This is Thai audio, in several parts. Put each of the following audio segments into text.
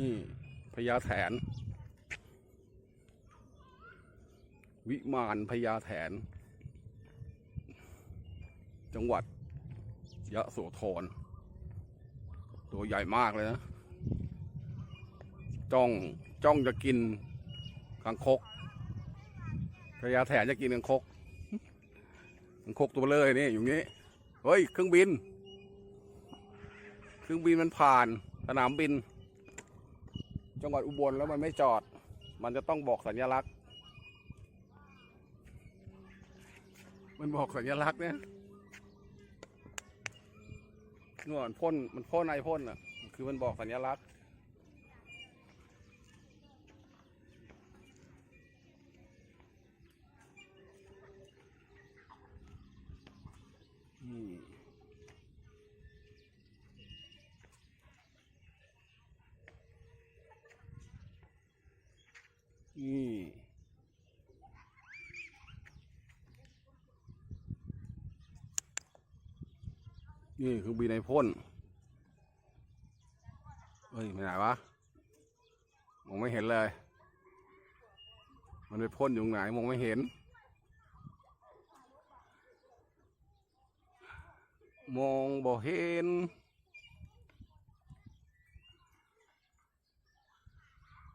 นี่พญาแถน วิมานพญาแถน จังหวัด ยะโสธร ตัวใหญ่มากเลยนะ จ้องจ้องจะกินคางคกพญาแถนจะกินคางคกคางคกตัวเลยนี่อยู่นี้ เฮ้ย เครื่องบิน เครื่องบินมันผ่าน สนามบิน จังหวัดอุบลแล้วมันไม่จอด มันจะต้องบอกสัญลักษณ์ มันบอกสัญลักษณ์เนี่ยนู่นพ่นมันพ่นไอพ่นอะ คือมันบอกสัญลักษณ์อื นี่นี่คือบีในพ่นเฮ้ยไปไหนวะมองไม่เห็นเลย มันไปพ่นอยู่ไหนมองไม่เห็น มองบ่เห็น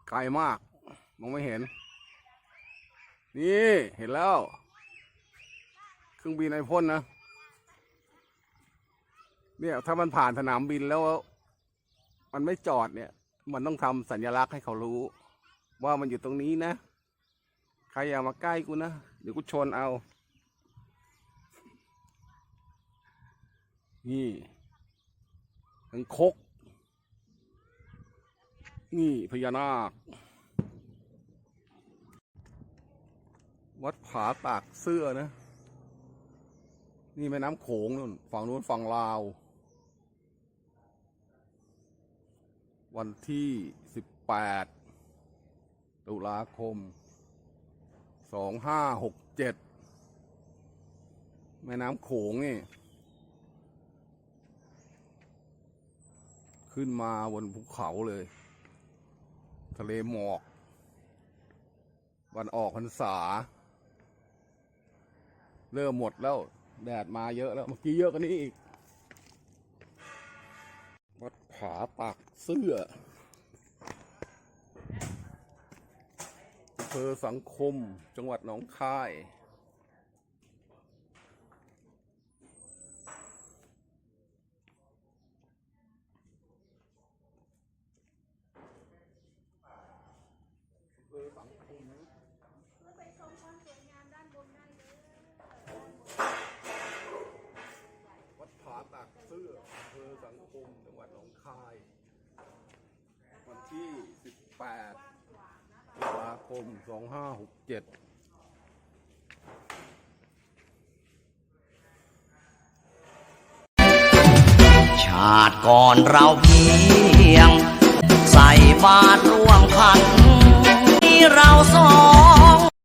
ไกลมาก มองไม่เห็น นี่เห็นแล้ว เครื่องบินไอพ่นนะ เนี่ยถ้ามันผ่านสนามบินแล้ว มันไม่จอดเนี่ย มันต้องทำสัญลักษณ์ให้เขารู้ ว่ามันอยู่ตรงนี้นะ ใครอย่ามาใกล้กูนะ เดี๋ยวกูชนเอา นี่ทั้งคก นี่พญานาค วัดผาตากเสื้อนะ นี่แม่น้ำโขงนู่นฝั่งนู้นฝั่งลาว วันที่สิบแปดตุลาคมสองห้าหกเจ็ดแม่น้ำโขงนี่ ขึ้นมาบนภูเขาเลย ทะเลหมอก วันออกพรรษา เริ่มหมดแล้ว แดดมาเยอะแล้ว เมื่อกี้เยอะกว่านี้อีก วัดผาปากเสื้ออำเภอสังคม จังหวัดหนองคาย วัดผาตากเสื้ออำเภอสังคม จังหวัดหนองคาย วันที่ 18ตุลาคม2567ชาติก่อนเราเพียง ใส่บาตรร่วมขัน ที่เราสอง